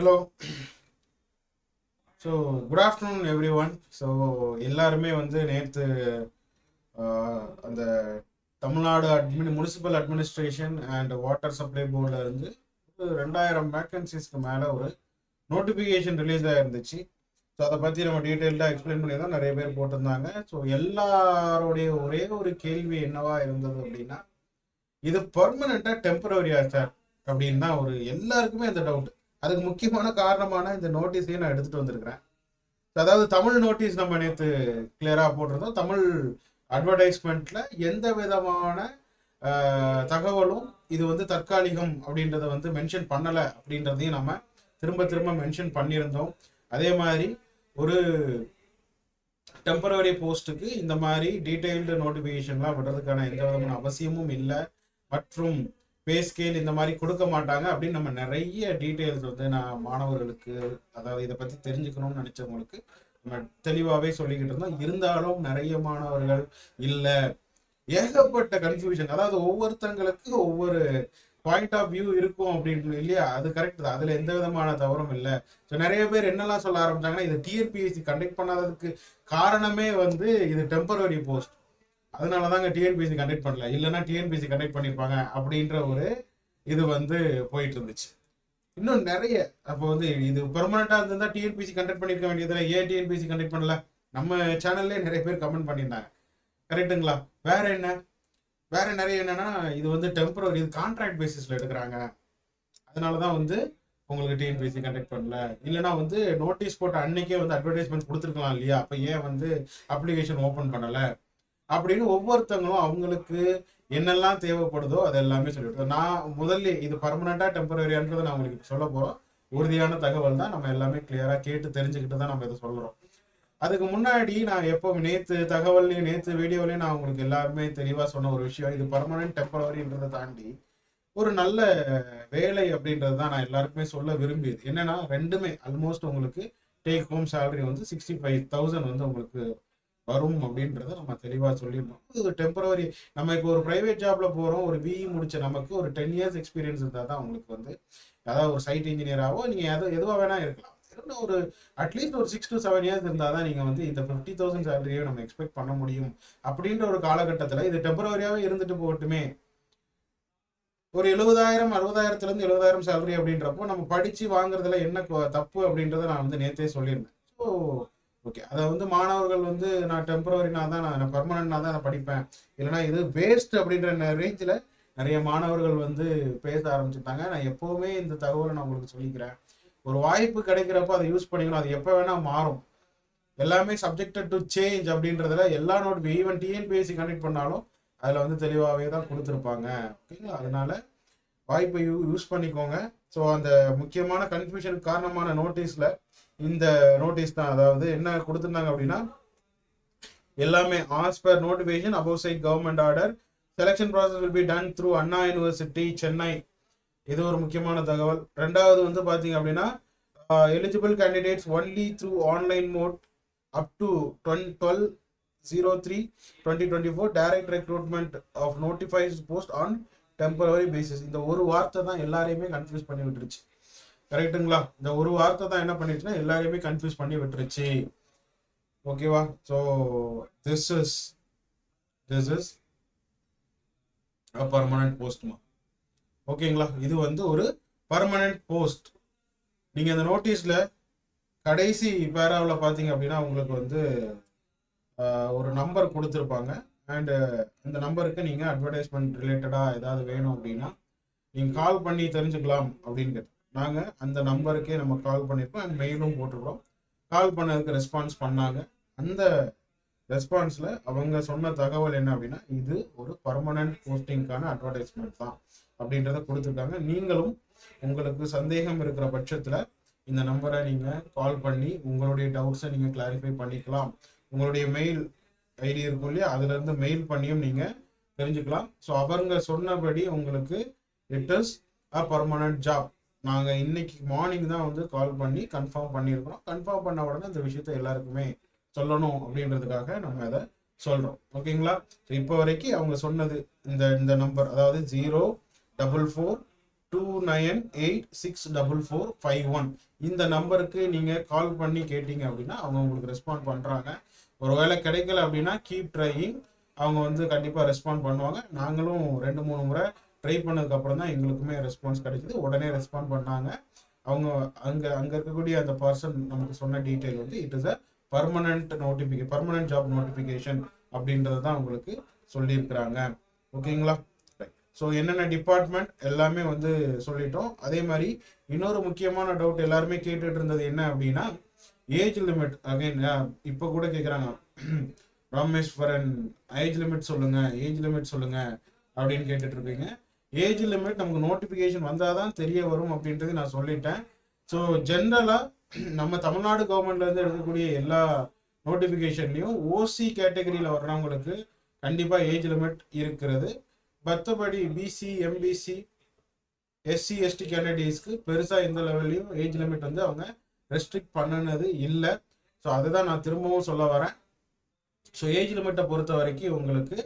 Hello so good afternoon every one so எல்லாருமே வந்து நேற்று அந்த Tamil Nadu admin municipal administration and water supply போர்டில் இருந்து ரெண்டாயிரம் வேக்கன்சிஸ்க்கு மேலே ஒரு நோட்டிஃபிகேஷன் ரிலீஸ் ஆகிருந்துச்சு ஸோ அதை பற்றி நம்ம டீட்டெயில்டாக எக்ஸ்பிளைன் பண்ணி தான் நிறைய பேர் போட்டிருந்தாங்க. ஸோ எல்லாருடைய ஒரே ஒரு கேள்வி என்னவா இருந்தது அப்படின்னா இது பர்மனெண்ட்டாக டெம்பரவரியா சார் அப்படின்னு தான் ஒரு எல்லாருக்குமே அந்த டவுட் அதுக்கு முக்கியமான காரணமான இந்த நோட்டீஸையும் நான் எடுத்துட்டு வந்திருக்கிறேன். அதாவது தமிழ் நோட்டீஸ் நம்ம நேற்று கிளியராக போட்டிருந்தோம். தமிழ் அட்வர்டைஸ்மெண்ட்ல எந்த விதமான தகவலும் இது வந்து தற்காலிகம் அப்படின்றத வந்து மென்ஷன் பண்ணலை அப்படின்றதையும் நம்ம திரும்ப திரும்ப மென்ஷன் பண்ணியிருந்தோம். அதே மாதிரி ஒரு டெம்பரவரி போஸ்ட்டுக்கு இந்த மாதிரி டீட்டெயில்டு நோட்டிஃபிகேஷன்லாம் விடுறதுக்கான எந்த விதமான அவசியமும் இல்லை. மற்றும் பே ஸ்கேல் இந்த மாதிரி கொடுக்க மாட்டாங்க அப்படின்னு நம்ம நிறைய டீட்டெயில்ஸ் வந்து நான் மாணவர்களுக்கு அதாவது இதை பற்றி தெரிஞ்சுக்கணும்னு நினச்சவங்களுக்கு நம்ம தெளிவாகவே சொல்லிக்கிட்டு இருந்தோம். இருந்தாலும் நிறைய மாணவர்கள் இல்லை. ஏகப்பட்ட கன்ஃபியூஷன் அதாவது ஒவ்வொருத்தங்களுக்கு ஒவ்வொரு பாயிண்ட் ஆஃப் வியூ இருக்கும் அப்படின்னு இல்லையா? அது கரெக்ட் தான். அதில் எந்த விதமான தவறும் இல்லை. ஸோ நிறைய பேர் என்னெல்லாம் சொல்ல ஆரம்பிச்சாங்கன்னா இது டிஎன்பிஎஸ்சி கண்டக்ட் பண்ணாததுக்கு காரணமே வந்து இது டெம்பரரி போஸ்ட் அதனால தாங்க டிஎன்பிஎஸ்சி கண்டக்ட் பண்ணல. இல்லைன்னா டிஎன்பிஎஸ்சி கண்டக்ட் பண்ணியிருப்பாங்க அப்படின்ற ஒரு இது வந்து போயிட்டு இருந்துச்சு இன்னும் நிறைய அப்போ வந்து இது பெர்மனண்டாக இருந்தால் டிஎன்பிசி கண்டக்ட் பண்ணியிருக்க வேண்டியதில்லை ஏன் டிஎன்பிசி கண்டக்ட் பண்ணல? நம்ம சேனல்லே நிறைய பேர் கமெண்ட் பண்ணியிருந்தாங்க. கரெக்ட்டுங்களா வேற என்ன? வேற நிறைய என்னன்னா இது வந்து டெம்பரரி இது கான்ட்ராக்ட் பேசிஸ்ல எடுக்கிறாங்க. அதனால தான் வந்து உங்களுக்கு டிஎன்பிசி கண்டக்ட் பண்ணல. இல்லைன்னா வந்து நோட்டீஸ் போட்ட அன்னைக்கே வந்து அட்வர்டைஸ்மெண்ட் கொடுத்துருக்கலாம் இல்லையா? அப்போ ஏன் வந்து அப்ளிகேஷன் ஓப்பன் பண்ணலை? அப்படின்னு ஒவ்வொருத்தவங்களும் அவங்களுக்கு என்னெல்லாம் தேவைப்படுதோ அது எல்லாமே சொல்லிவிட்டோம் நான் முதல்ல இது பர்மனண்டா டெம்பரரியான்றதை நான் உங்களுக்கு சொல்ல போறோம். உறுதியான தகவல் தான். நம்ம எல்லாமே கிளியரா கேட்டு தெரிஞ்சுக்கிட்டு தான் நம்ம இதை சொல்றோம். அதுக்கு முன்னாடி நான் எப்போ நேத்து தகவல்லையும் நேத்து வீடியோலையும் நான் உங்களுக்கு எல்லாருமே தெளிவா சொன்ன ஒரு விஷயம். இது பர்மனன்ட் டெம்பரவரின்றதை தாண்டி ஒரு நல்ல வேலை அப்படின்றது தான் நான் எல்லாருக்குமே சொல்ல விரும்பியது. என்னன்னா ரெண்டுமே ஆல்மோஸ்ட் உங்களுக்கு டேக் ஹோம் சேலரி வந்து சிக்ஸ்டி ஃபைவ் தௌசண்ட் வந்து உங்களுக்கு வரும் அப்படின்றத நம்ம தெளிவாக சொல்லியிருந்தோம் இது டெம்பரவரி நம்ம இப்போ ஒரு ப்ரைவேட் ஜாப்ல போகிறோம் ஒரு பிஇ முடிச்ச நமக்கு ஒரு டென் இயர்ஸ் எக்ஸ்பீரியன்ஸ் இருந்தால் தான் உங்களுக்கு வந்து அதாவது ஒரு சைட் இன்ஜினியராகவோ நீங்கள் எது எதுவாக வேணா இருக்கலாம். இன்னும் ஒரு அட்லீஸ்ட் ஒரு சிக்ஸ் டு செவன் இயர்ஸ் இருந்தால் தான் நீங்கள் வந்து இந்த ஃபிஃப்டி தௌசண்ட் சேலரியை நம்ம எக்ஸ்பெக்ட் பண்ண முடியும். அப்படின்ற ஒரு காலகட்டத்தில் இது டெம்பரவரியாகவே இருந்துட்டு போகட்டுமே. ஒரு எழுபதாயிரம் அறுபதாயிரத்துலேருந்து எழுபதாயிரம் சேலரி அப்படின்றப்போ நம்ம படித்து வாங்குறதுல என்ன தப்பு அப்படின்றத நான் வந்து நேற்றே சொல்லியிருந்தேன். ஸோ ஓகே அதை வந்து மாணவர்கள் வந்து நான் டெம்பரவரினா தான் நான் பர்மனன்ட்னா தான் நான் படிப்பேன். இல்லைனா இது வேஸ்ட் அப்படின்ற ரேஞ்சில் நிறைய மாணவர்கள் வந்து பேச ஆரம்பிச்சுட்டாங்க. நான் எப்போவுமே இந்த தகவலை நான் உங்களுக்கு சொல்லிக்கிறேன். ஒரு வாய்ப்பு கிடைக்கிறப்ப அதை யூஸ் பண்ணிக்கணும். அது எப்போ வேணால் மாறும். எல்லாமே சப்ஜெக்டட் டு சேஞ்ச் அப்படின்றதுல எல்லா நோட் ஈவன் டிஎன்பிஎஸ்சி கண்டக்ட் பண்ணாலும் அதில் வந்து தெளிவாகவே தான் கொடுத்துருப்பாங்க. ஓகேங்களா அதனால வாய்ப்பை யூ யூஸ் பண்ணிக்கோங்க. ஸோ அந்த முக்கியமான கன்ஃபியூஷனுக்கு காரணமான நோட்டீஸில் இந்த நோட்டீஸ் தான். அதாவது என்ன கொடுத்துருந்தாங்க அப்படின்னா எல்லாமே as per notification above side government order selection process will be done through Anna university Chennai இது ஒரு முக்கியமான தகவல். ரெண்டாவது வந்து பார்த்தீங்க அப்படின்னா eligible candidates only through online mode up to டுவென் twelve zero three twenty twenty four direct recruitment of notifies post on temporary basis இந்த ஒரு வார்த்தை தான் எல்லாரையுமே கன்ஃபியூஸ் பண்ணி விட்டுருச்சு கரெக்ட்டுங்களா இந்த ஒரு வார்த்தை தான் என்ன பண்ணிடுச்சுன்னா எல்லாரையுமே கன்ஃபியூஸ் பண்ணி விட்டுருச்சு. ஓகேவா so this is this is permanent போஸ்ட்மா ஓகேங்களா இது வந்து ஒரு பர்மனன்ட் போஸ்ட் நீங்கள் இந்த நோட்டீஸில் கடைசி பேராவில் பார்த்தீங்க அப்படின்னா உங்களுக்கு வந்து ஒரு நம்பர் கொடுத்துருப்பாங்க. அண்டு இந்த நம்பருக்கு நீங்கள் அட்வர்டைஸ்மெண்ட் ரிலேட்டடாக ஏதாவது வேணும் அப்படின்னா நீங்கள் கால் பண்ணி தெரிஞ்சுக்கலாம் அப்படின்னு கேட்டு நாங்கள் அந்த நம்பருக்கே நம்ம கால் பண்ணியிருக்கோம் அண்ட் மெயிலும் போட்டிருக்கோம். கால் பண்ணதுக்கு ரெஸ்பான்ஸ் பண்ணாங்க. அந்த ரெஸ்பான்ஸில் அவங்க சொன்ன தகவல் என்ன அப்படின்னா இது ஒரு பர்மனன்ட் போஸ்டிங்க்கான அட்வர்டைஸ்மெண்ட் தான் அப்படின்றத கொடுத்துருக்காங்க. நீங்களும் உங்களுக்கு சந்தேகம் இருக்கிற பட்சத்தில் இந்த நம்பரை நீங்கள் கால் பண்ணி உங்களுடைய டவுட்ஸை நீங்கள் கிளாரிஃபை பண்ணிக்கலாம். உங்களுடைய மெயில் ஐடி இருக்கும் இல்லையா அதுலேருந்து மெயில் பண்ணியும் நீங்கள் தெரிஞ்சுக்கலாம். ஸோ அவங்க சொன்னபடி உங்களுக்கு it is a permanent job நாங்கள் இன்னைக்கு மார்னிங் தான் வந்து கால் பண்ணி கன்ஃபார்ம் பண்ணியிருக்கிறோம். கன்ஃபார்ம் பண்ண உடனே இந்த விஷயத்தை எல்லாருக்குமே சொல்லணும் அப்படின்றதுக்காக நம்ம அதை சொல்கிறோம் ஓகேங்களா ஸோ இப்போ வரைக்கும் அவங்க சொன்னது இந்த இந்த நம்பர் அதாவது zero double four two nine eight six double four five one இந்த நம்பருக்கு நீங்கள் கால் பண்ணி கேட்டீங்க அப்படின்னா அவங்க உங்களுக்கு ரெஸ்பாண்ட் பண்ணுறாங்க ஒருவேளை கிடைக்கல அப்படின்னா கீப் ட்ரையிங் அவங்க வந்து கண்டிப்பாக ரெஸ்பாண்ட் பண்ணுவாங்க. நாங்களும் ரெண்டு மூணு முறை ட்ரை பண்ணதுக்கு அப்புறம் தான் எங்களுக்குமே ரெஸ்பான்ஸ் கிடைக்குது உடனே ரெஸ்பாண்ட் பண்ணாங்க. அவங்க அங்கே அங்கே இருக்கக்கூடிய அந்த பர்சன் நமக்கு சொன்ன டீட்டெயில் வந்து it is a permanent notification permanent job notification அப்படின்றது தான் உங்களுக்கு சொல்லியிருக்கிறாங்க. ஓகேங்களா? ஸோ என்னென்ன டிபார்ட்மெண்ட் எல்லாமே வந்து சொல்லிட்டோம். அதே மாதிரி இன்னொரு முக்கியமான டவுட் எல்லாருமே கேட்டுட்டு இருந்தது என்ன அப்படின்னா ஏஜ் லிமிட் அகைன் இப்போ கூட கேட்குறாங்க ராமேஸ்வரன் ஏஜ் லிமிட் சொல்லுங்க ஏஜ் லிமிட் சொல்லுங்க அப்படின்னு கேட்டுட்டு இருக்கீங்க ஏஜ் லிமிட் நமக்கு நோட்டிஃபிகேஷன் வந்தால் தான் தெரிய வரும் அப்படின்றது நான் சொல்லிட்டேன். ஸோ ஜென்ரலாக நம்ம தமிழ்நாடு கவர்மெண்ட்லேருந்து எடுக்கக்கூடிய எல்லா நோட்டிஃபிகேஷன்லையும் ஓசி கேட்டகரியில் வர்றவங்களுக்கு கண்டிப்பாக ஏஜ் லிமிட் இருக்கிறது. மற்றபடி பிசி எம்பிசி எஸ்சி எஸ்டி கேண்டிடேட்ஸ்க்கு பெருசாக எந்த லெவல்லையும் ஏஜ் லிமிட் வந்து அவங்க ரெஸ்ட்ரிக்ட் பண்ணினது இல்லை. ஸோ அதுதான் நான் திரும்பவும் சொல்ல வரேன். ஸோ ஏஜ் லிமிட்டை பொறுத்த வரைக்கும் உங்களுக்கு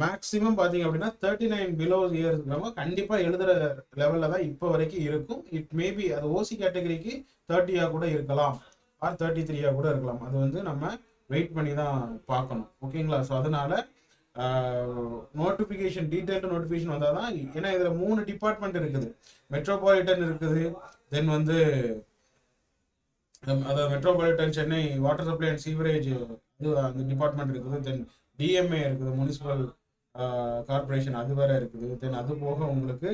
மேக்ஸிமம் பார்த்தீங்க அப்படின்னா தேர்ட்டி நைன் பிலோ இயர் இருக்கிறவங்க கண்டிப்பாக எழுதுகிற லெவலில் தான் இப்போ வரைக்கும் இருக்கும். இட் மேபி அது ஓசி கேட்டகரிக்கு தேர்ட்டியாக கூட இருக்கலாம். ஆர் தேர்ட்டி த்ரீயாக கூட இருக்கலாம். அது வந்து நம்ம வெயிட் பண்ணி தான் பார்க்கணும். ஓகேங்களா ஸோ அதனால நோட்டிஃபிகேஷன் டீட்டெயில்டு நோட்டிஃபிகேஷன் வந்தால் தான் ஏன்னா இதில் மூணு டிபார்ட்மெண்ட் இருக்குது. மெட்ரோபாலிட்டன் இருக்குது. தென் வந்து அதாவது metropolitan Chennai water supply and sewerage இது அந்த டிபார்ட்மெண்ட் இருக்குது. தென் டிஎம்ஏ இருக்குது முனிசிபல் கார்பரேஷன் அது வேற இருக்குது. தென் அது போக உங்களுக்கு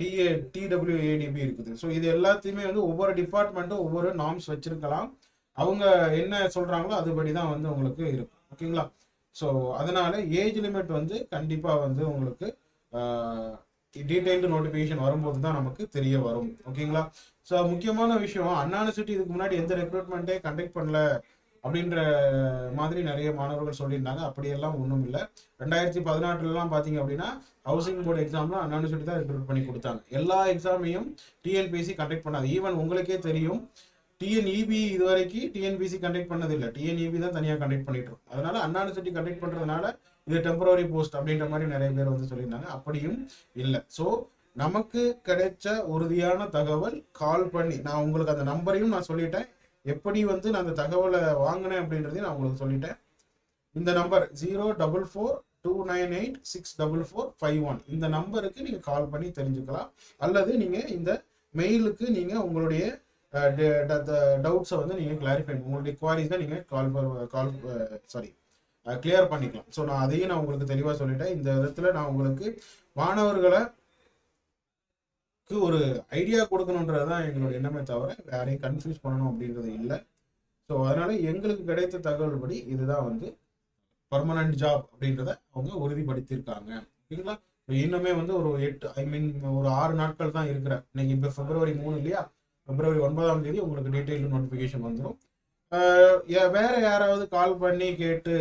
டிஏ டிடபிள்யூஏடிபி இருக்குது. ஸோ இது எல்லாத்தையுமே வந்து ஒவ்வொரு டிபார்ட்மெண்ட்டும் ஒவ்வொரு நாம்ஸ் வச்சிருக்கலாம். அவங்க என்ன சொல்றாங்களோ அதுபடி தான் வந்து உங்களுக்கு இருக்கும். ஓகேங்களா ஸோ அதனால ஏஜ் லிமிட் வந்து கண்டிப்பாக வந்து உங்களுக்கு டீடைல்டு நோட்டிஃபிகேஷன் வரும்போது தான் நமக்கு தெரிய வரும். ஓகேங்களா ஸோ முக்கியமான விஷயம் அண்ணா இதுக்கு முன்னாடி எந்த ரெக்ரூட்மெண்ட்டே கண்டக்ட் பண்ணல. அப்படின்ற மாதிரி நிறைய மாணவர்கள் சொல்லியிருந்தாங்க. அப்படியெல்லாம் ஒன்றும் இல்லை. ரெண்டாயிரத்தி பதினாட்டுலலாம் பார்த்தீங்க அப்படின்னா ஹவுசிங் போர்டு எக்ஸாம்லாம் அண்ணா சொல்லி தான் ரெக்ரூட் பண்ணி கொடுத்தாங்க. எல்லா எக்ஸாமையும் டிஎன்பிசி கண்டக்ட் பண்ணாது ஈவன் உங்களுக்கே தெரியும் டிஎன்இபி இது வரைக்கும் டிஎன்பிசி கண்டக்ட் பண்ணது இல்லை டிஎன்இபி தான் தனியாக கண்டக்ட் பண்ணிட்டு இருக்கோம். அதனால அண்ணா கண்டக்ட் பண்ணுறதுனால இது டெம்பரரி போஸ்ட் அப்படின்ற மாதிரி நிறைய பேர் வந்து சொல்லியிருந்தாங்க. அப்படியும் இல்லை. ஸோ நமக்கு கிடைச்ச உறுதியான தகவல் கால் பண்ணி நான் உங்களுக்கு அந்த நம்பரையும் நான் சொல்லிட்டேன். எப்படி வந்து நான் அந்த தகவலை வாங்கினேன் அப்படின்றதையும் நான் உங்களுக்கு சொல்லிட்டேன். இந்த number zero double four two nine eight six double four five one இந்த நம்பருக்கு நீங்கள் கால் பண்ணி தெரிஞ்சுக்கலாம். அல்லது நீங்கள் இந்த மெயிலுக்கு நீங்கள் உங்களுடைய டவுட்ஸை வந்து நீங்கள் கிளாரிஃபை உங்களுடைய குவாரிஸை நீங்கள் கால் கால் சாரி கிளியர் பண்ணிக்கலாம். ஸோ நான் அதையும் நான் உங்களுக்கு தெளிவாக சொல்லிட்டேன். இந்த விதத்தில் நான் உங்களுக்கு மாணவர்களை ஒரு ஐடியா கொடுக்கணுன்றது தான் எங்களோட எண்ணமே தவிர யாரையும் கன்ஃபியூஸ் பண்ணணும் அப்படின்றது இல்லை. ஸோ அதனால எங்களுக்கு கிடைத்த தகவல் படி இதுதான் வந்து பர்மனன்ட் ஜாப் அப்படின்றத அவங்க உறுதிப்படுத்தியிருக்காங்க. ஓகேங்களா இன்னுமே வந்து ஒரு எட்டு ஐ மீன் ஒரு ஆறு நாட்கள் தான் இருக்கிற. இன்னைக்கு இப்போ பிப்ரவரி மூணு இல்லையா? பிப்ரவரி ஒன்பதாம் தேதி உங்களுக்கு டீட்டெயில் நோட்டிஃபிகேஷன் வந்துடும் வேற யாராவது கால் பண்ணி கேட்டு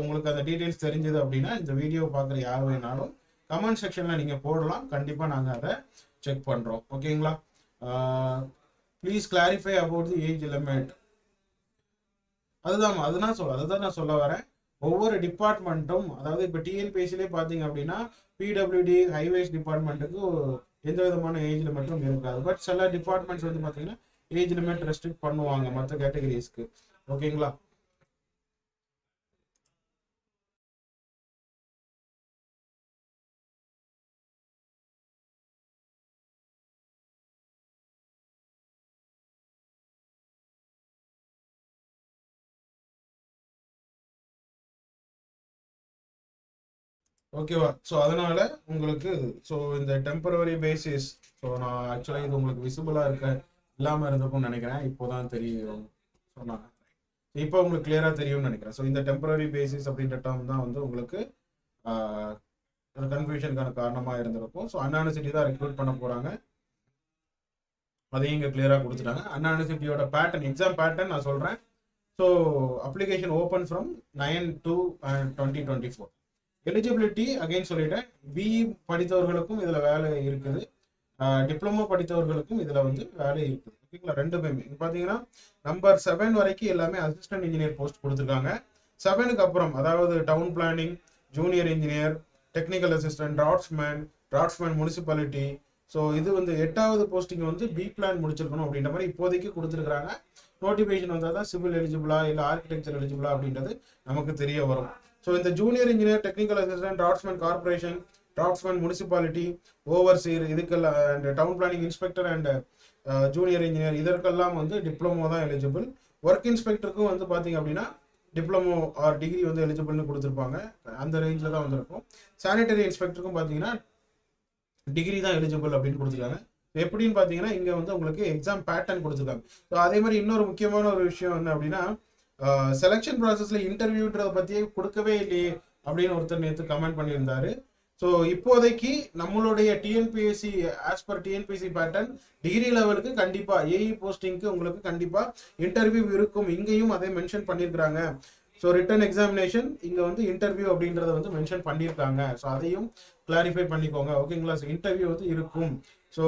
உங்களுக்கு அந்த டீட்டெயில்ஸ் தெரிஞ்சது அப்படின்னா இந்த வீடியோ பார்க்குற யார் வேணாலும் கமெண்ட் செக்ஷனில் நீங்கள் போடலாம். கண்டிப்பாக நாங்கள் அதை செக் பண்ணுறோம் ஓகேங்களா please clarify about the age limit அதுதான் அதுதான் சொல்ல அதுதான் நான் சொல்ல வரேன். ஒவ்வொரு டிபார்ட்மெண்ட்டும் அதாவது இப்போ டிஎன்பிஎஸ்சிலே பார்த்தீங்க அப்படின்னா பிடபிள்யூடி ஹைவேஸ் டிபார்ட்மெண்ட்டுக்கு எந்த விதமான ஏஜ் லிமிட்டும் இருக்காது. பட் சில டிபார்ட்மெண்ட்ஸ் வந்து பார்த்தீங்கன்னா ஏஜ் லிமிட் ரெஸ்ட்ரிக்ட் பண்ணுவாங்க மற்ற கேட்டகரிஸ்க்கு ஓகேங்களா ஓகேவா ஸோ அதனால உங்களுக்கு ஸோ இந்த டெம்பரவரி பேசிஸ் ஸோ நான் ஆக்சுவலாக இது உங்களுக்கு விசிபிளாக இருக்க இல்லாமல் இருந்திருக்கும்னு நினைக்கிறேன். இப்போதான் தெரியும். ஸோ நான் இப்போ உங்களுக்கு கிளியராக தெரியும்னு நினைக்கிறேன். ஸோ இந்த டெம்பரரி பேசிஸ் அப்படின்ற டேர்ம் தான் வந்து உங்களுக்கு கன்ஃபியூஷனுக்கான காரணமாக இருந்திருக்கும். ஸோ அண்ணா தான் ரெக்ரூட் பண்ண போகிறாங்க அதையும் இங்கே கிளியராக கொடுத்துட்டாங்க. அண்ணா பேட்டர்ன் எக்ஸாம் பேட்டர்ன் நான் சொல்கிறேன் so application open from nine two twenty twenty four eligibility again சொல்லிட்டேன். பிஇ படித்தவர்களுக்கும் இதில் வேலை இருக்குது. டிப்ளமோ படித்தவர்களுக்கும் இதில் வந்து வேலை இருக்குது. ஓகேங்களா ரெண்டு பேருமே இங்கே பார்த்தீங்கன்னா நம்பர் செவன் வரைக்கும் எல்லாமே அசிஸ்டன்ட் இன்ஜினியர் போஸ்ட் கொடுத்துருக்காங்க. செவனுக்கு அப்புறம் அதாவது town planning junior engineer technical assistant draughtsman draughtsman municipality so இது வந்து எட்டாவது போஸ்டிங் வந்து பி பிளான் முடிச்சிருக்கணும் அப்படின்ற மாதிரி இப்போதைக்கு கொடுத்துருக்காங்க நோட்டிஃபிகேஷன் வந்தால் தான் சிவில் எலிஜிபிளா இல்லை ஆர்கிடெக்சர் எலிஜிபிளா அப்படின்றது நமக்கு தெரிய வரும். ஸோ இந்த junior engineer technical assistant draughtsman corporation draughtsman municipality overseer இதுக்கெல்லாம் and town planning inspector and junior engineer இதற்கெல்லாம் வந்து டிப்ளமோ தான் எலிஜிபிள் ஒர்க் இன்ஸ்பெக்டருக்கும் வந்து பார்த்தீங்க அப்படின்னா டிப்ளமோ ஆர் டிகிரி வந்து எலிஜிபிள்னு கொடுத்துருப்பாங்க. அந்த ரேஞ்சில் தான் வந்திருக்கும். சானிட்டரி இன்ஸ்பெக்டருக்கும் பார்த்தீங்கன்னா டிகிரி தான் எலிஜிபிள் அப்படின்னு கொடுத்துருக்காங்க. எப்படின்னு பார்த்தீங்கன்னா இங்கே வந்து உங்களுக்கு எக்ஸாம் பேட்டர்ன் கொடுத்துருக்காங்க. ஸோ அதே மாதிரி இன்னொரு முக்கியமான ஒரு விஷயம் என்ன அப்படின்னா செலெக்ஷன் ப்ராசஸில் இன்டர்வியூன்றதை பற்றியே கொடுக்கவே இல்லையே அப்படின்னு ஒருத்தர் நேற்று கமெண்ட் பண்ணியிருந்தாரு. ஸோ இப்போதைக்கு நம்மளுடைய TNPSC as per TNPSC pattern degree லெவலுக்கு கண்டிப்பாக ஏஇ போஸ்டிங்க்கு உங்களுக்கு கண்டிப்பாக இன்டர்வியூ இருக்கும். இங்கேயும் அதே மென்ஷன் பண்ணியிருக்கிறாங்க. ஸோ ரிட்டன் எக்ஸாமினேஷன் இங்கே வந்து இன்டர்வியூ அப்படின்றத வந்து மென்ஷன் பண்ணியிருக்காங்க. ஸோ அதையும் கிளாரிஃபை பண்ணிக்கோங்க. ஓகேங்களா ஸோ இன்டர்வியூ வந்து இருக்கும். ஸோ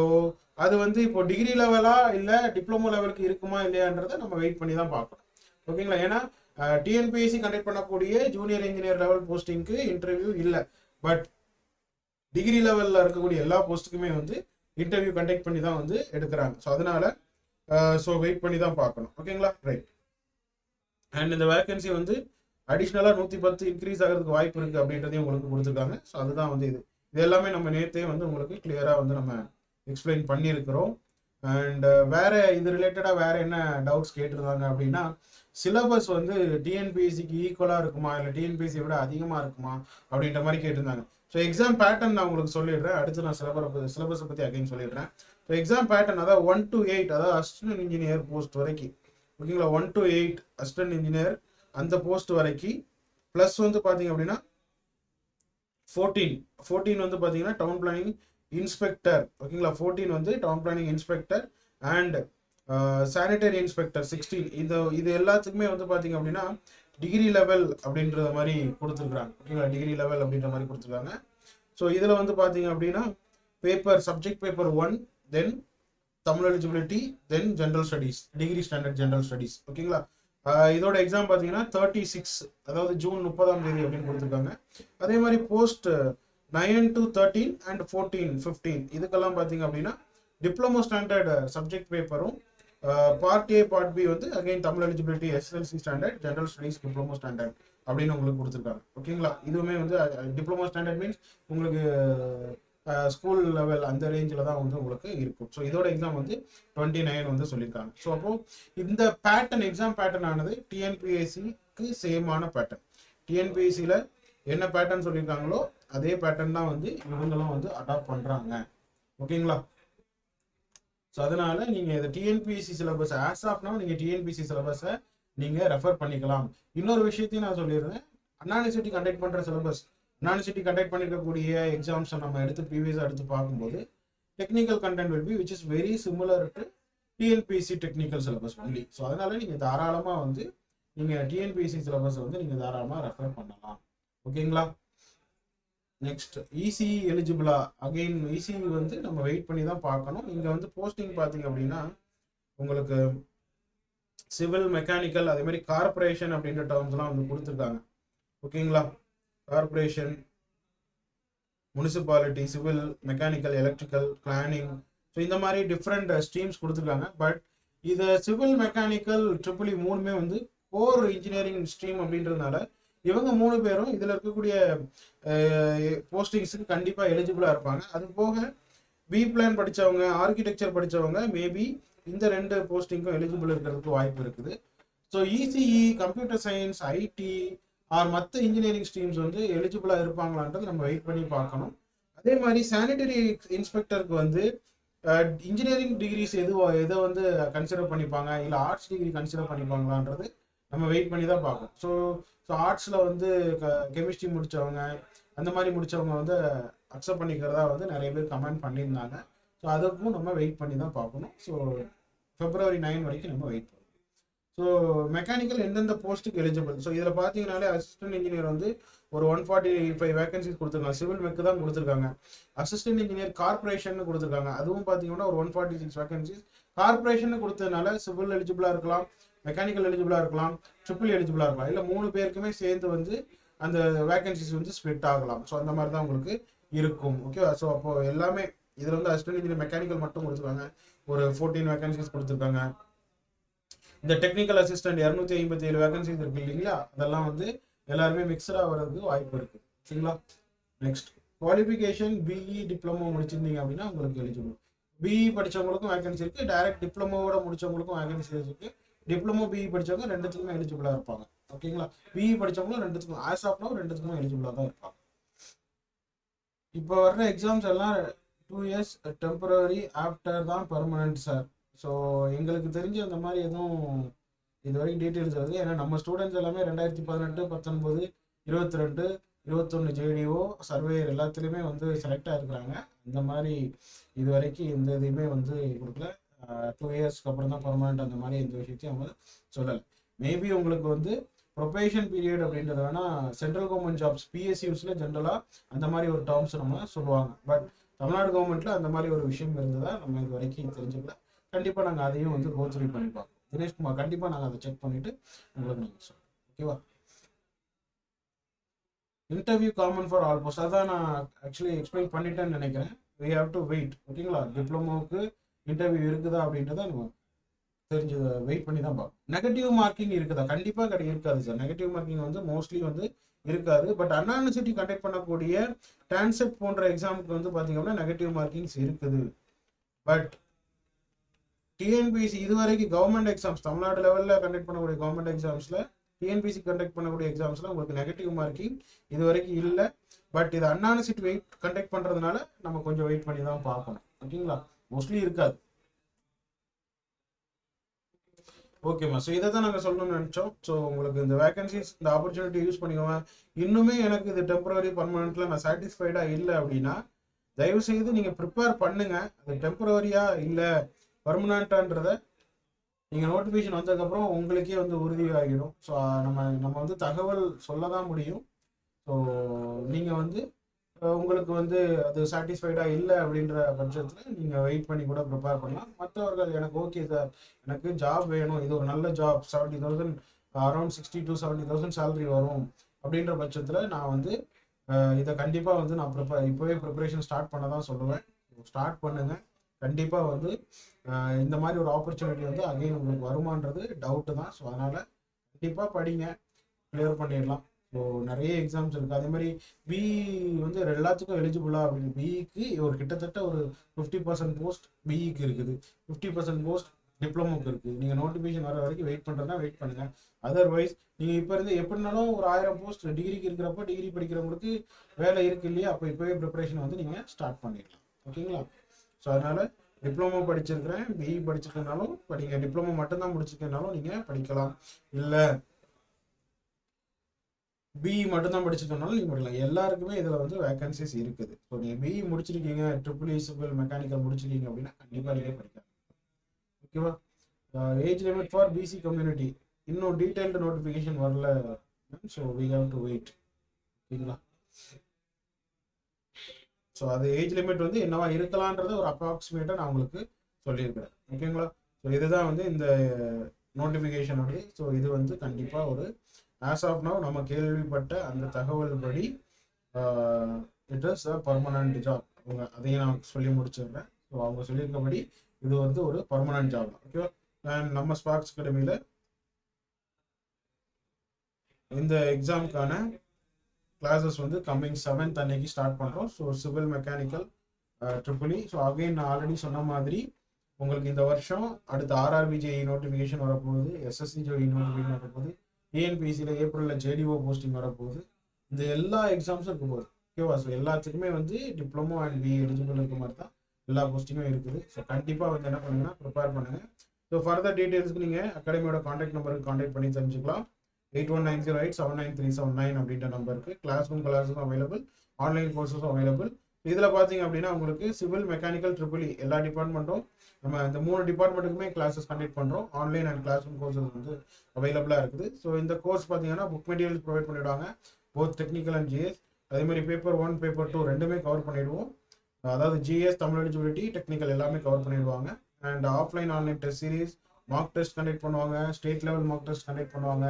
அது வந்து இப்போ டிகிரி லெவலா இல்லை டிப்ளமோ லெவலுக்கு இருக்குமா இல்லையான்றதை நம்ம வெயிட் பண்ணி தான் பார்க்கணும். ஓகேங்களா? ஏன்னா டிஎன்பிஎஸ்சி கண்டக்ட் பண்ணக்கூடிய ஜூனியர் இன்ஜினியர் லெவல் போஸ்டிங்க்கு இன்டர்வியூ இல்லை. பட் டிகிரி லெவலில் இருக்கக்கூடிய எல்லா போஸ்ட்டுக்குமே வந்து இன்டர்வியூ கண்டக்ட் பண்ணி தான் வந்து எடுக்கிறாங்க. ஸோ அதனால ஸோ வெயிட் பண்ணி தான் பார்க்கணும். ஓகேங்களா? ரைட் அண்ட் இந்த வேகன்சி வந்து அடிஷ்னலாக நூற்றி பத்து இன்க்ரீஸ் ஆகிறதுக்கு வாய்ப்பு இருக்குது அப்படின்றதையும் உங்களுக்கு கொடுத்துருக்காங்க. ஸோ அதுதான் வந்து இது. இது எல்லாமே நம்ம நேற்றே வந்து உங்களுக்கு கிளியராக வந்து நம்ம எக்ஸ்பிளைன் பண்ணியிருக்கிறோம். அண்ட் uh, வேற இது ரிலேட்டடாக வேற என்ன டவுட்ஸ் கேட்டிருந்தாங்க அப்படின்னா சிலபஸ் வந்து டிஎன்பிஎஸ்சிக்கு ஈக்குவலாக இருக்குமா? இல்லை டிஎன்பிஎஸ்சி விட அதிகமாக இருக்குமா? அப்படின்ற மாதிரி கேட்டிருந்தாங்க. ஸோ எக்ஸாம் பேட்டர்ன் நான் உங்களுக்கு சொல்லிடுறேன். அடுத்து நான் சிலபஸ் சிலபஸை பற்றி அகைன் சொல்லிடுறேன். ஸோ எக்ஸாம் பேட்டர்ன் அதாவது ஒன் டு எயிட் அதாவது அசிஸ்டன்ட் இன்ஜினியர் போஸ்ட் வரைக்கும். ஓகேங்களா one to eight assistant engineer அந்த போஸ்ட் வரைக்கும். ப்ளஸ் வந்து பார்த்தீங்க அப்படின்னா ஃபோர்டீன் ஃபோர்டீன் வந்து பார்த்தீங்கன்னா டவுன் பிளானிங் இன்ஸ்பெக்டர் ஓகேங்களா? ஃபோர்டீன் வந்து town planning inspector and sanitary inspector sixteen இந்த இது எல்லாத்துக்குமே வந்து பார்த்தீங்க அப்படின்னா டிகிரி லெவல் அப்படின்ற மாதிரி கொடுத்துருக்குறாங்க. ஓகேங்களா? டிகிரி லெவல் அப்படின்ற மாதிரி கொடுத்துருக்காங்க. ஸோ இதில் வந்து பார்த்தீங்க அப்படின்னா paper subject paper one then Tamil eligibility then general studies degree standard general studies ஓகேங்களா? இதோட எக்ஸாம் பார்த்தீங்கன்னா தேர்ட்டி சிக்ஸ் அதாவது ஜூன் முப்பதாம் தேதி அப்படின்னு கொடுத்துருக்காங்க. அதே மாதிரி post nine to thirteen and fourteen fifteen இதுக்கெல்லாம் பார்த்தீங்க அப்படின்னா டிப்ளமோ ஸ்டாண்டர்ட் சப்ஜெக்ட் பேப்பரும் பார்ட் ஏ பார்ட் பி வந்து again Tamil eligibility SLC standard general studies diploma standard அப்படின்னு உங்களுக்கு கொடுத்துருக்காங்க. ஓகேங்களா இதுவுமே வந்து டிப்ளமோ ஸ்டாண்டர்ட் மீன்ஸ் உங்களுக்கு uh, uh, ஸ்கூல் லெவல் அந்த ரேஞ்சில் தான் வந்து உங்களுக்கு இருக்கும். ஸோ இதோட எக்ஸாம் வந்து டுவெண்ட்டி நைன் வந்து சொல்லியிருக்காங்க. ஸோ அப்போ இந்த பேட்டர்ன் எக்ஸாம் பேட்டர்ன் ஆனது டிஎன்பிஎஸ்சிக்கு சேமான பேட்டர்ன் டிஎன்பிஎஸ்சியில் என்ன பேட்டர்ன் சொல்லியிருக்காங்களோ அதே பேட்டர்ன் தான் வந்து இவங்களும் வந்து அடாப்ட் பண்ணுறாங்க ஓகேங்களா ஸோ அதனால நீங்கள் இந்த TNPSC syllabus as of no நீங்கள் டிஎன்பிஎஸ்சி சிலபஸை நீங்கள் ரெஃபர் பண்ணிக்கலாம். இன்னொரு விஷயத்தையும் நான் சொல்லிடுறேன். அண்ணா யூனிவர்சிட்டி கண்டக்ட் பண்ணுற சிலபஸ் அண்ணா யூனிவர்சிட்டி கண்டக்ட் பண்ணிருக்கக்கூடிய எக்ஸாம்ஸை நம்ம எடுத்து ப்ரீவியஸாக எடுத்து பார்க்கும்போது technical content will be which is very similar to TNPSC technical syllabus only so அதனால நீங்கள் தாராளமாக வந்து நீங்கள் டிஎன்பிஎஸ்சி சிலபஸை வந்து நீங்கள் தாராளமாக ரெஃபர் பண்ணலாம். ஓகேங்களா நெக்ஸ்ட் இசி எலிஜிபிளா அகைன் இசி வந்து நம்ம வெயிட் பண்ணி தான் பார்க்கணும். இங்கே வந்து போஸ்டிங் பார்த்தீங்க அப்படின்னா உங்களுக்கு சிவில் மெக்கானிக்கல் அதே மாதிரி கார்பரேஷன் அப்படின்ற டேர்ம்ஸ்லாம் வந்து கொடுத்துருக்காங்க. ஓகேங்களா corporation municipality civil mechanical electrical planning so இந்த மாதிரி டிஃப்ரெண்ட் ஸ்ட்ரீம்ஸ் கொடுத்துருக்காங்க. பட் இதை சிவில் மெக்கானிக்கல் ட்ரிபிள் மூணுமே வந்து கோர் இன்ஜினியரிங் ஸ்ட்ரீம் அப்படின்றதுனால இவங்க மூணு பேரும் இதில் இருக்கக்கூடிய போஸ்டிங்ஸுக்கு கண்டிப்பாக எலிஜிபிளாக இருப்பாங்க. அது போக பி பிளான் படித்தவங்க ஆர்கிடெக்சர் படித்தவங்க மேபி இந்த ரெண்டு போஸ்டிங்க்கும் எலிஜிபிள் இருக்கிறதுக்கு வாய்ப்பு இருக்குது. So ECE computer science IT or மற்ற இன்ஜினியரிங் ஸ்ட்ரீம்ஸ் வந்து எலிஜிபிளாக இருப்பாங்களான்றது நம்ம வெயிட் பண்ணி பார்க்கணும். அதே மாதிரி சானிடரி இன்ஸ்பெக்டருக்கு வந்து இன்ஜினியரிங் டிகிரிஸ் எதுவோ எதை வந்து கன்சிடர் பண்ணிப்பாங்க? இல்லை ஆர்ட்ஸ் டிகிரி கன்சிடர் பண்ணிப்பாங்களான்றது நம்ம வெயிட் பண்ணி தான் பார்க்கணும் ஸோ ஸோ ஆர்ட்ஸில் வந்து கெமிஸ்ட்ரி முடித்தவங்க அந்த மாதிரி முடித்தவங்க வந்து அக்செப்ட் பண்ணிக்கிறதா வந்து நிறைய பேர் கமெண்ட் பண்ணியிருந்தாங்க. ஸோ அதுக்கும் நம்ம வெயிட் பண்ணி தான் பார்க்கணும். ஸோ பிப்ரவரி நைன் வரைக்கும் நம்ம வெயிட் பண்ணணும். ஸோ மெக்கானிக்கல் எந்தெந்த போஸ்ட்டுக்கு எலிஜிபிள் ஸோ இதில் பார்த்தீங்கனாலே அசிஸ்டன்ட் இன்ஜினியர் வந்து ஒரு ஒன் ஃபார்ட்டி ஃபைவ் வேகன்சிஸ் கொடுத்துருக்காங்க. சிவில் மெக்கு தான் கொடுத்துருக்காங்க. அசிஸ்டன்ட் இன்ஜினியர் கார்பரேஷன் கொடுத்துருக்காங்க. அதுவும் பார்த்தீங்கன்னா ஒரு one forty six vacancies corporation கொடுத்ததுனால சிவில் எலிஜிபிளாக இருக்கலாம். மெக்கானிக்கல் எலிஜிபிளாக இருக்கலாம் ட்ரிபிள் எலிஜிபிளாக இருக்கலாம். இல்லை மூணு பேருக்குமே சேர்ந்து வந்து அந்த வேகன்சிஸ் வந்து ஸ்ப்ளிட் ஆகலாம். ஸோ அந்த மாதிரி தான் உங்களுக்கு இருக்கும். ஓகேவா ஸோ அப்போ எல்லாமே இதில் வந்து அசிஸ்டன்ட் இன்ஜினியர் மெக்கானிக்கல் மட்டும் கொடுத்துருக்காங்க. ஒரு ஃபோர்டீன் வேகன்சிஸ் கொடுத்துருக்காங்க. இந்த டெக்னிக்கல் அசிஸ்டன்ட் இரநூத்தி ஐம்பத்தி ஏழு வேகன்சிஸ் இருக்கு இல்லைங்களா? அதெல்லாம் வந்து எல்லாருமே மிக்சடாக வர்றதுக்கு வாய்ப்பு இருக்கு. சரிங்களா? நெக்ஸ்ட் குவாலிஃபிகேஷன் பிஇ டிப்ளமோ முடிச்சிருந்தீங்க அப்படின்னா உங்களுக்கு எலிஜிபிள் பிஇ படிச்சவங்களுக்கும் வேகன்சி இருக்குது டைரக்ட் டிப்ளமோவோட முடிச்சவங்களுக்கும் வேகன்சி இருக்குது டிப்ளமோ பிஇ படிச்சவங்க ரெண்டுத்துக்குமே எலிஜிபிளாக இருப்பாங்க. ஓகேங்களா பிஇ படிச்சவங்களும் ரெண்டுத்துக்கும் ஆஸ் ஆஃப் நவ் ரெண்டுத்துக்குமே எலிஜிபிளாக தான் இருப்பாங்க. இப்போ வர்ற எக்ஸாம்ஸ் எல்லாம் டூ இயர்ஸ் டெம்பரரி ஆஃப்டர் தான் பர்மனன்ட் சார் ஸோ எங்களுக்கு தெரிஞ்சு அந்த மாதிரி எதுவும் இது வரைக்கும் டீட்டெயில்ஸ் வருது ஏன்னா நம்ம ஸ்டூடெண்ட்ஸ் எல்லாமே ரெண்டாயிரத்தி பதினெட்டு பத்தொன்பது இருபத்தி ரெண்டு இருபத்தொன்று ஜேடிஓ சர்வேயர் எல்லாத்துலேயுமே வந்து செலக்ட் ஆகிருக்கிறாங்க இந்த மாதிரி இது வரைக்கும் எந்த இதுவுமே வந்து கொடுக்கல. டூ இயர்ஸ்க்கு அப்புறம் தான் பர்மனெண்ட் அந்த மாதிரி எந்த விஷயத்தையும் அவங்க சொல்லலை. மேபி உங்களுக்கு வந்து ப்ரொபேஷன் பீரியட் அப்படின்றது வேணா சென்ட்ரல் கவர்மெண்ட் ஜாப்ஸ் பிஎஸ்யூஸில் ஜென்ரலாக அந்த மாதிரி ஒரு டேர்ம்ஸ் நம்ம சொல்லுவாங்க. பட் தமிழ்நாடு கவர்மெண்ட்டில் அந்த மாதிரி ஒரு விஷயம் இருந்ததா நம்ம இது வரைக்கும் தெரிஞ்சுக்கல. கண்டிப்பாக நாங்கள் அதையும் வந்து கோத்ரி பண்ணி பார்ப்போம். தினேஷ்குமார் கண்டிப்பாக நாங்கள் அதை செக் பண்ணிவிட்டு உங்களுக்கு நாங்கள் சொல்லுவோம் ஓகேவா interview common for all post அதான் நான் ஆக்சுவலி எக்ஸ்பிளைன் பண்ணிட்டேன்னு நினைக்கிறேன். வி ஹாவ் டு வெயிட் ஓகேங்களா டிப்ளமோவுக்கு இன்டர்வியூ இருக்குதா அப்படின்றத நம்ம தெரிஞ்சு வெயிட் பண்ணி தான் பார்க்கணும். நெகட்டிவ் மார்க்கிங் இருக்குதா? கண்டிப்பாக கிடையாது இருக்காது சார் நெகட்டிவ் மார்க்கிங் வந்து மோஸ்ட்லி வந்து இருக்காது. பட் அண்ணா யூனிவர்சிட்டி கண்டக்ட் பண்ணக்கூடிய டான்செட் போன்ற எக்ஸாமுக்கு வந்து பார்த்தீங்கன்னா நெகட்டிவ் மார்க்கிங்ஸ் இருக்குது. பட் டிஎன்பிசி இதுவரைக்கும் கவர்மெண்ட் எக்ஸாம்ஸ் தமிழ்நாடு லெவலில் கண்டக்ட் பண்ணக்கூடிய கவர்மெண்ட் எக்ஸாம்ஸில் டிஎன்பிசி கண்டக்ட் பண்ணக்கூடிய எக்ஸாம்ஸில் உங்களுக்கு நெகட்டிவ் மார்க்கிங் இது வரைக்கும் இல்லை. பட் இது அண்ணா வெயிட் கண்டக்ட் பண்ணுறதுனால நம்ம கொஞ்சம் வெயிட் பண்ணி தான் பார்க்கணும். ஓகேங்களா மோஸ்ட்லி இருக்காது. ஓகேம்மா ஸோ இதை தான் நாங்கள் சொல்லணும்னு நினச்சோம். ஸோ உங்களுக்கு இந்த வேகன்சிஸ் இந்த ஆப்பர்ச்சுனிட்டி யூஸ் பண்ணிக்கோங்க. இன்னுமே எனக்கு இது டெம்பரரி பர்மனெண்ட்டில் நான் சாட்டிஸ்ஃபைடாக இல்லை அப்படின்னா தயவு செய்து நீங்கள் ப்ரிப்பேர் பண்ணுங்கள் அது டெம்பரரியா இல்லை பர்மனண்ட்டான்றத நீங்கள் நோட்டிஃபிகேஷன் வந்ததுக்கப்புறம் உங்களுக்கே வந்து உறுதியாகிடும். ஸோ நம்ம நம்ம வந்து தகவல் சொல்ல தான் முடியும். ஸோ நீங்கள் வந்து உங்களுக்கு வந்து அது சாட்டிஸ்ஃபைடாக இல்லை அப்படின்ற பட்சத்தில் நீங்கள் வெயிட் பண்ணி கூட ப்ரிப்பேர் பண்ணலாம். மற்றவர்கள் எனக்கு ஓகே சார் எனக்கு ஜாப் வேணும். இது ஒரு நல்ல job seventy thousand around sixty to seventy thousand salary வரும். அப்படின்ற பட்சத்தில் நான் வந்து இதை கண்டிப்பாக வந்து நான் ப்ரிப்பேர் இப்போவே ப்ரிப்பரேஷன் ஸ்டார்ட் பண்ண தான் சொல்லுவேன். ஸ்டார்ட் பண்ணுங்கள் கண்டிப்பாக வந்து இந்த மாதிரி ஒரு ஆப்பர்ச்சுனிட்டி வந்து அகைன் உங்களுக்கு வருமானது டவுட்டு தான். ஸோ அதனால் கண்டிப்பாக படிங்க. கிளியர் பண்ணிடலாம். ஸோ நிறைய எக்ஸாம்ஸ் இருக்குது அதே மாதிரி பிஇ வந்து எல்லாத்துக்கும் எலிஜிபிளா அப்படின்னு பிஇக்கு ஒரு கிட்டத்தட்ட ஒரு ஃபிஃப்டி பர்சன்ட் போஸ்ட் பிஇக்கு இருக்குது. ஃபிஃப்டி பர்சன்ட் போஸ்ட் டிப்ளமோக்கு இருக்குது. நீங்கள் நோட்டிஃபிகேஷன் வர வரைக்கும் வெயிட் பண்ணுறதா வெயிட் பண்ணுங்க. அதர்வைஸ் நீங்கள் இப்போ இருந்து எப்படினாலும் ஒரு ஆயிரம் போஸ்ட் டிகிரிக்கு இருக்கிறப்போ டிகிரி படிக்கிறவங்களுக்கு வேலை இருக்கு இல்லையா? அப்போ இப்போவே ப்ரிப்பரேஷன் வந்து நீங்கள் ஸ்டார்ட் பண்ணிடலாம். ஓகேங்களா? ஸோ அதனால் டிப்ளமோ படிச்சிருக்கிறேன். பிஇ படிச்சிருக்கனாலும் படிங்க. டிப்ளமோ மட்டும்தான் முடிச்சிருக்கனாலும் நீங்கள் படிக்கலாம். இல்லை பிஇ மட்டும்தான் படிச்சிருக்கனால நீங்கள் படிக்கலாம். எல்லாருக்குமே இதில் வந்து வேகன்சிஸ் இருக்குது. ஸோ நீங்கள் பிஇ முடிச்சிருக்கீங்க ட்ரிபிள் இ சிவில் மெக்கானிக்கல் முடிச்சிருக்கீங்க அப்படின்னா கண்டிப்பாக நீங்கள் படிக்கலாம். ஓகேவா age limit for BC community இன்னும் டீட்டெயில்டு நோட்டிஃபிகேஷன் வரல. So we have to wait ஓகேங்களா ஸோ அது ஏஜ் லிமிட் வந்து என்னவா இருக்கலான்றத ஒரு அப்ராக்சிமேட்டாக நான் உங்களுக்கு சொல்லியிருக்கிறேன். ஓகேங்களா ஸோ இதுதான் வந்து இந்த நோட்டிஃபிகேஷனுடைய ஸோ இது வந்து கண்டிப்பாக ஒரு ஆஸ் ஆஃப் நவ் நம்ம கேள்விப்பட்ட அந்த தகவல் படி it is a permanent job அவங்க அதையும் நான் சொல்லி முடிச்சிடுறேன். ஸோ அவங்க சொல்லியிருக்கபடி இது வந்து ஒரு பர்மனன்ட் ஜாப் தான் ஓகேவா அண்ட் நம்ம ஸ்பார்க்ஸ் அகாடமியில் இந்த எக்ஸாமுக்கான கிளாஸஸ் வந்து கம்மிங் செவன்த் அன்னைக்கு ஸ்டார்ட் பண்ணுறோம் so civil mechanical triple E so again நான் ஆல்ரெடி சொன்ன மாதிரி உங்களுக்கு இந்த வருஷம் அடுத்த ஆர்ஆர்பிஜே நோட்டிஃபிகேஷன் வரப்போகுது. எஸ்எஸ்சி ஜோஇ நோட்டிஃபிகேஷன் வரப்போகுது. டிஎன்பிசியில் ஏப்ரலில் ஜேடிஓ போஸ்டிங் வரப்போகுது. இந்த எல்லா எக்ஸாம்ஸும் இருக்க போகுது ஓகேவா ஸோ எல்லாத்துக்குமே வந்து டிப்ளமோ அண்ட் பி எலிஜிபிள் இருக்க மாதிரி தான் எல்லா போஸ்டிங்கும் இருக்குது. ஸோ கண்டிப்பாக வந்து என்ன பண்ணுங்கன்னா ப்ரிப்பேர் பண்ணுங்கள் ஸோ ஃபர்தர் டீட்டெயில்ஸ்க்கு நீங்கள் அகாடமியோட காண்டாக்ட் நம்பருக்கு காண்டாக்ட் பண்ணி தெரிஞ்சுக்கலாம். Eight one nine zero eight seven nine three seven nine அப்படின்ற நம்பருக்கு கிளாஸ் ரூம் கிளாஸஸும் அவைலபிள் ஆன்லைன் கோர்ஸஸும் அவைலபிள் இதில் பார்த்தீங்க அப்படின்னா உங்களுக்கு சிவில் மெக்கானிக்கல் ட்ரிபிள் e எல்லா டிபார்ட்மெண்ட்டும் நம்ம இந்த மூணு டிபார்ட்மெண்ட்டுக்குமே கிளாஸஸ் கண்டக்ட் பண்ணுறோம் online and class room courses வந்து அவைலபிளாக இருக்குது. ஸோ இந்த கோர்ஸ் பார்த்தீங்கன்னா புக் மெட்டீரியல்ஸ் ப்ரொவைட் பண்ணிவிடுவாங்க போத் டெக்னிக்கல் அண்ட் ஜிஎஸ் அதே மாதிரி பேப்பர் ஒன் பேப்பர் டூ ரெண்டுமே கவர் பண்ணிவிடுவோம் அதாவது ஜிஎஸ் தமிழ் எலிஜிபிலிட்டி டெக்னிக்கல் எல்லாமே கவர் பண்ணிடுவாங்க. And offline online test series mark test conduct பண்ணுவாங்க. State level mark test conduct பண்ணுவாங்க.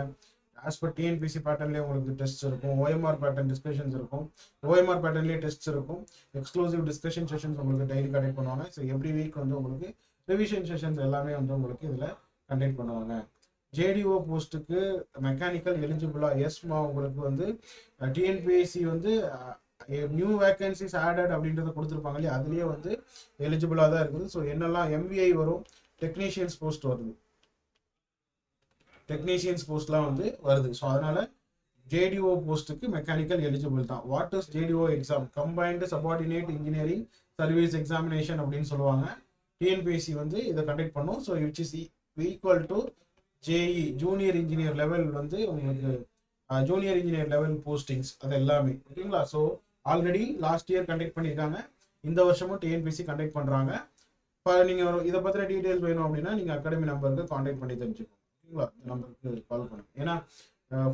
ஆஸ் பர் டிஎன்பிசி பேட்டர்ன்லேயே உங்களுக்கு டெஸ்ட் இருக்கும். ஓஎம்ஆர் பேட்டர்ன் டிஸ்கஷன்ஸ் இருக்கும். ஓஎம்ஆர் பேட்டர்ன்லேயே டெஸ்ட் இருக்கும். எக்ஸ்க்ளூசிவ் டிஸ்கஷன் செஷன்ஸ் உங்களுக்கு டெய்லி கண்டக்ட் பண்ணுவாங்க. ஸோ எவ்ரி வீக் வந்து உங்களுக்கு ரிவிஷன் செஷன்ஸ் எல்லாமே வந்து உங்களுக்கு இதில் கண்டக்ட் பண்ணுவாங்க. ஜேடிஓ போஸ்ட்டுக்கு மெக்கானிக்கல் எலிஜிபிளா எஸ்மா உங்களுக்கு வந்து டிஎன்பிஎஸ்சி வந்து நியூ வேகன்சிஸ் ஆடட் அப்படின்றத கொடுத்துருப்பாங்க இல்லையா? அதுலேயே வந்து எலிஜிபிளாக தான் இருக்குது. ஸோ என்னெல்லாம் எம்பிஐ வரும்? டெக்னீஷியன்ஸ் போஸ்ட் வருது. டெக்னீஷியன்ஸ் போஸ்ட்லாம் வந்து வருது. ஸோ அதனால ஜேடிஓ போஸ்ட்டுக்கு மெக்கானிக்கல் எலிஜிபிள் தான். What is JDO exam combined subordinate engineering service examination அப்படின்னு சொல்லுவாங்க. டிஎன்பிஎஸ்சி வந்து இதை கண்டக்ட் பண்ணும். So which is equal to JE junior engineer level வந்து உங்களுக்கு ஜூனியர் இன்ஜினியர் லெவல் போஸ்டிங்ஸ் அது எல்லாமே. ஓகேங்களா? So already last year conduct பண்ணியிருக்காங்க. இந்த வருஷமும் டிஎன்பிசி கண்டக்ட் பண்ணுறாங்க இப்போ நீங்கள் இதை பற்றின டீட்டெயில்ஸ் வேணும் அப்படின்னா நீங்கள் அகாடமி நம்பருக்கு காண்டாக்ட் பண்ணி தெரிஞ்சுக்கோங்க. ஓகேங்களா இந்த நம்பருக்கு கால் பண்ணுங்க ஏன்னா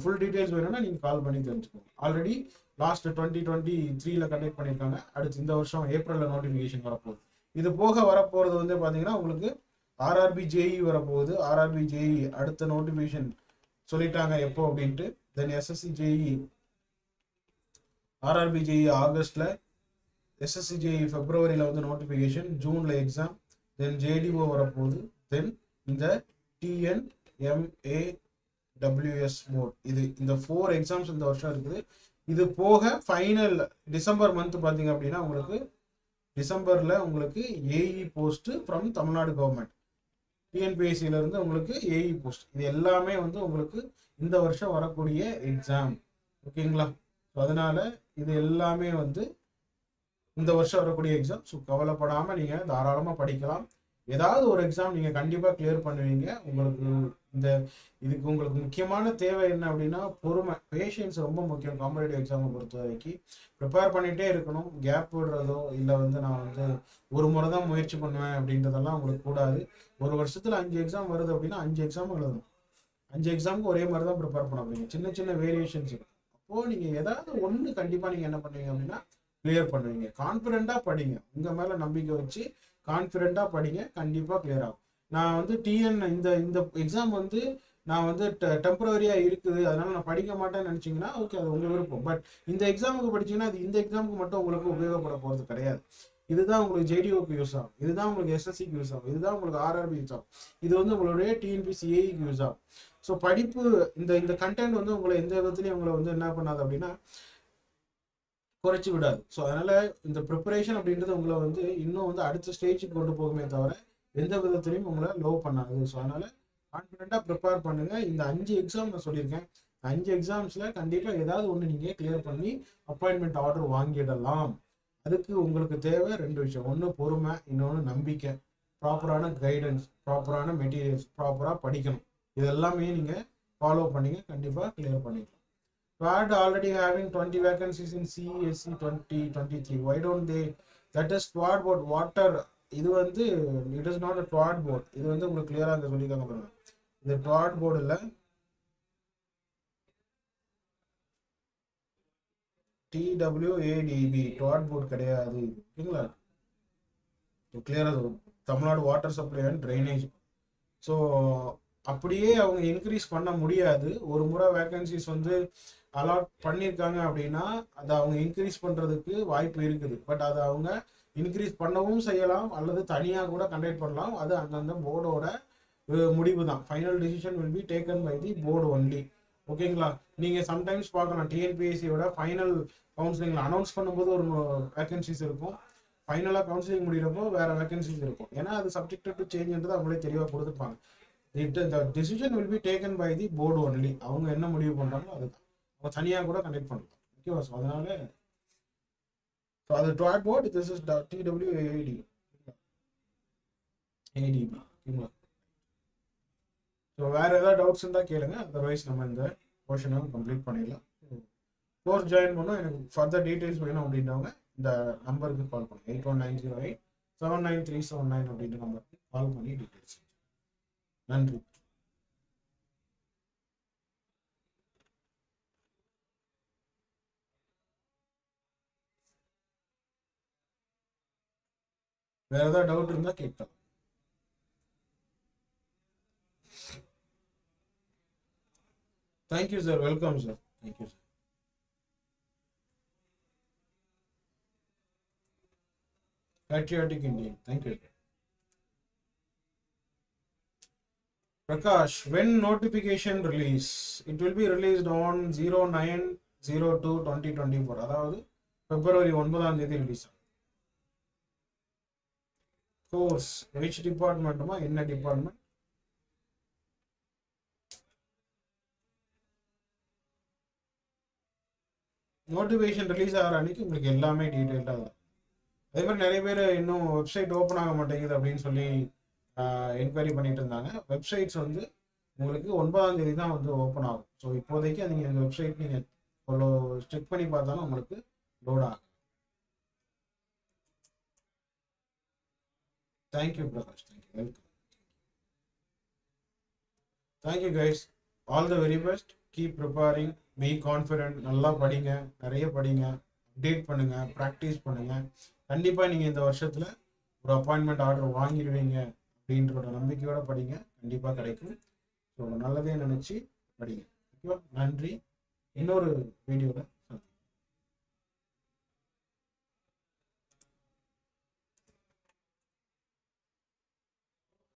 ஃபுல் டீட்டெயில்ஸ் வேணும்னா நீங்கள் கால் பண்ணி தெரிஞ்சுக்கோங்க. ஆல்ரெடி லாஸ்ட் டுவெண்ட்டி டுவெண்ட்டி த்ரீல கண்டக்ட் பண்ணியிருக்காங்க. அடுத்து இந்த வருஷம் ஏப்ரலில் நோட்டிஃபிகேஷன் வரப்போகுது. இது போக வரப்போகிறது வந்து பார்த்தீங்கன்னா உங்களுக்கு ஆர்ஆர்பி ஜேஇ வரப்போகுது. ஆர்ஆர்பி ஜேஇ அடுத்த நோட்டிஃபிகேஷன் சொல்லிட்டாங்க எப்போ அப்படின்ட்டு. Then SSC JE RRB JE ஆகஸ்டில் SSC JE பிப்ரவரியில் வந்து நோட்டிஃபிகேஷன் ஜூனில் எக்ஸாம் தென் ஜேடிஓ வரப்போகுது. தென் இந்த டிஎன் எம்ஏ டபிள்யூஎஸ் மோட் இது இந்த ஃபோர் எக்ஸாம்ஸ் இந்த வருஷம் இருக்குது. இது போக ஃபைனல் டிசம்பர் மந்த் பார்த்தீங்க அப்படின்னா உங்களுக்கு டிசம்பரில் உங்களுக்கு AE post from Tamil Nadu government டிஎன்பிஎஸ்சியிலேருந்து உங்களுக்கு ஏஇ போஸ்ட் இது எல்லாமே வந்து உங்களுக்கு இந்த வருஷம் வரக்கூடிய எக்ஸாம் ஓகேங்களா ஸோ அதனால் இது எல்லாமே வந்து இந்த வருஷம் வரக்கூடிய எக்ஸாம் ஸோ கவலைப்படாமல் நீங்கள் தாராளமாக படிக்கலாம். ஏதாவது ஒரு எக்ஸாம் நீங்கள் கண்டிப்பாக கிளியர் பண்ணுவீங்க. உங்களுக்கு இந்த இதுக்கு உங்களுக்கு முக்கியமான தேவை என்ன அப்படின்னா பொறுமை. பேஷன்ஸ் ரொம்ப முக்கியம். காம்படேட்டிவ் எக்ஸாமை பொறுத்த வரைக்கும் ப்ரிப்பேர் பண்ணிகிட்டே இருக்கணும். கேப் விடுறதோ இல்லை வந்து நான் வந்து ஒரு முறை தான் முயற்சி பண்ணுவேன் அப்படின்றதெல்லாம் உங்களுக்கு கூடாது. ஒரு வருஷத்தில் அஞ்சு எக்ஸாம் வருது அப்படின்னா அஞ்சு எக்ஸாம் எழுதணும். அஞ்சு எக்ஸாமுக்கு ஒரே மாதிரி தான் ப்ரிப்பேர் பண்ண முடியும். சின்ன சின்ன வேரியேஷன்ஸ் இருக்கும் அப்போது நீங்கள் ஏதாவது ஒன்று கண்டிப்பாக நீங்கள் என்ன பண்ணுவீங்க அப்படின்னா கிளியர் பண்ணுவீங்க. கான்ஃபிடென்ட்டாக படிங்க. உங்கள் மேலே நம்பிக்கை வச்சு கான்ஃபிடென்ட்டாக படிங்க. கண்டிப்பாக கிளியர் ஆகும். நான் வந்து டிஎன் இந்த இந்த எக்ஸாம் வந்து நான் வந்து டெம்பரவரியாக இருக்குது. அதனால நான் படிக்க மாட்டேன்னு நினச்சிங்கன்னா ஓகே அது உங்கள் விருப்பம். பட் இந்த எக்ஸாமுக்கு படிச்சீங்கன்னா அது இந்த எக்ஸாமுக்கு மட்டும் உங்களுக்கு உபயோகப்பட போகிறது கிடையாது. இதுதான் உங்களுக்கு ஜேடிஓக்கு யூஸ் ஆகும். இதுதான் உங்களுக்கு எஸ்எஸ்சிக்கு யூஸ் ஆகும். இதுதான் உங்களுக்கு ஆர்ஆர்பி யூஸ் ஆகும். இது வந்து உங்களுடைய டிஎன்பிசிஏக்கு யூஸ் ஆகும். ஸோ படிப்பு இந்த இந்த கண்டென்ட் வந்து உங்களை எந்த விதத்துலையும் உங்களை வந்து என்ன பண்ணாது அப்படின்னா குறைச்சி விடாது. ஸோ அதனால இந்த ப்ரிப்பரேஷன் அப்படின்றது உங்களை வந்து இன்னும் வந்து அடுத்த ஸ்டேஜுக்கு கொண்டு போகுமே தவிர எந்த விதத்துலையும் உங்களை லோ பண்ணாது. ஸோ அதனால கான்ஃபிடென்ட்டாக ப்ரிப்பேர் பண்ணுங்க. இந்த அஞ்சு எக்ஸாம் நான் சொல்லியிருக்கேன். அஞ்சு எக்ஸாம்ஸில் கண்டிப்பாக ஏதாவது ஒன்று நீங்கள் கிளியர் பண்ணி அப்பாயின்மெண்ட் ஆர்டர் வாங்கிடலாம். அதுக்கு உங்களுக்கு தேவை ரெண்டு விஷயம். ஒன்று பொறுமை இன்னொன்று நம்பிக்கை. ப்ராப்பரான கைடன்ஸ் ப்ராப்பரான மெட்டீரியல்ஸ் ப்ராப்பராக படிக்கணும். இது எல்லாமே நீங்கள் ஃபாலோ பண்ணிங்க கண்டிப்பாக கிளியர் பண்ணிடலாம் SWAT already having 20 vacancies in CESC 2023. Why don't they? That is SWAT board water. இது வந்து இட் இஸ் நாட் அ ட்வாட் போர்டு இது வந்து உங்களுக்கு கிளியராக அங்கே சொல்லியிருக்காங்க பாருங்க. இந்த ட்ராட் போர்டில் டிடபிள்யூஏடிபி ட்வாட் போர்டு கிடையாது. ஓகேங்களா? கிளியரா Tamil Nadu water supply and drainage so அப்படியே அவங்க இன்க்ரீஸ் பண்ண முடியாது. ஒரு முறை வேகன்சிஸ் வந்து அலாட் பண்ணியிருக்காங்க அப்படின்னா அதை அவங்க இன்க்ரீஸ் பண்ணுறதுக்கு வாய்ப்பு இருக்குது. பட் அதை அவங்க இன்க்ரீஸ் பண்ணவும் செய்யலாம் அல்லது தனியாக கூட கண்டக்ட் பண்ணலாம். அது அந்தந்த போர்டோட முடிவு தான் final decision will be taken by the board only ஓகேங்களா நீங்கள் சம்டைம்ஸ் பார்க்கலாம். டிஎன்பிஎஸ்சியோட ஃபைனல் கவுன்சிலிங்கில் அனௌன்ஸ் பண்ணும்போது ஒரு வேகன்சிஸ் இருக்கும். ஃபைனலாக கவுன்சிலிங் முடிகிறப்போ வேற வேகன்சிஸ் இருக்கும். ஏன்னா அது சப்ஜெக்ட் டு சேஞ்சுன்றது அவங்களே தெளிவாக கொடுத்துருப்பாங்க it the decision will be taken by the board only அவங்க என்ன முடிவு பண்ணுறாங்களோ அதுதான். அவங்க தனியாக கூட கண்டக்ட் பண்ணலாம். ஓகேவா ஸோ அதனால ஸோ அது TWAD board this is TWAD ADB ஓகேங்களா ஸோ வேற ஏதாவது டவுட்ஸ் இருந்தால் கேளுங்க. அதர்வைஸ் நம்ம இந்த போர்ஷனை கம்ப்ளீட் பண்ணிடலாம். கோர்ஸ் ஜாயின் பண்ணோம். எனக்கு ஃபர்தர் டீட்டெயில்ஸ் வேணும் அப்படின்றவங்க இந்த நம்பருக்கு கால் பண்ணுங்க. Eight one nine zero eight seven nine three seven nine அப்படின்ற நம்பருக்கு கால் பண்ணி டீட்டெயில்ஸ் நன்றி. வேற ஏதாவது டவுட் இருந்தா கேட்கலாம் thank you sir welcome sir thank you sir patriotic Indian. Thank you. Prakash, when notification release? It will be released on 09 02 2024. அதாவது பிப்ரவரி ஒன்பதாம் தேதி ரிலீஸ் ஆகும் கோர்ஸ் விச் டிபார்ட்மெண்ட்டுமா என்ன டிபார்ட்மெண்ட் நோட்டிஃபிகேஷன் ரிலீஸ் ஆகிற அன்னைக்கு உங்களுக்கு எல்லாமே டீட்டெயில்டாக தான் அதே மாதிரி நிறைய பேர் இன்னும் வெப்சைட் ஓப்பன் ஆக மாட்டேங்குது அப்படின்னு சொல்லி என்கொயரி பண்ணிட்டு இருந்தாங்க. வெப்சைட்ஸ் வந்து உங்களுக்கு ஒன்பதாம் தேதி தான் வந்து ஓப்பன் ஆகும். ஸோ இப்போதைக்கு நீங்கள் இந்த வெப்சைட் நீங்கள் அவ்வளோ செக் பண்ணி பார்த்தாலும் உங்களுக்கு லோட் ஆகும் thank you Prakash thank you welcome thank you guys all the very best keep preparing be confident நல்லா படிங்க. நிறைய படிங்க. அப்டேட் பண்ணுங்க. ப்ராக்டிஸ் பண்ணுங்க. கண்டிப்பாக நீங்கள் இந்த வருஷத்தில் ஒரு அப்பாயின்மெண்ட் ஆர்டர் வாங்கிடுவீங்க அப்படின்ற ஒரு நம்பிக்கையோட படிங்க. கண்டிப்பாக கிடைக்கும். ஸோ நல்லதே நினச்சி படிங்க. ஓகேவா நன்றி. இன்னொரு வீடியோவில்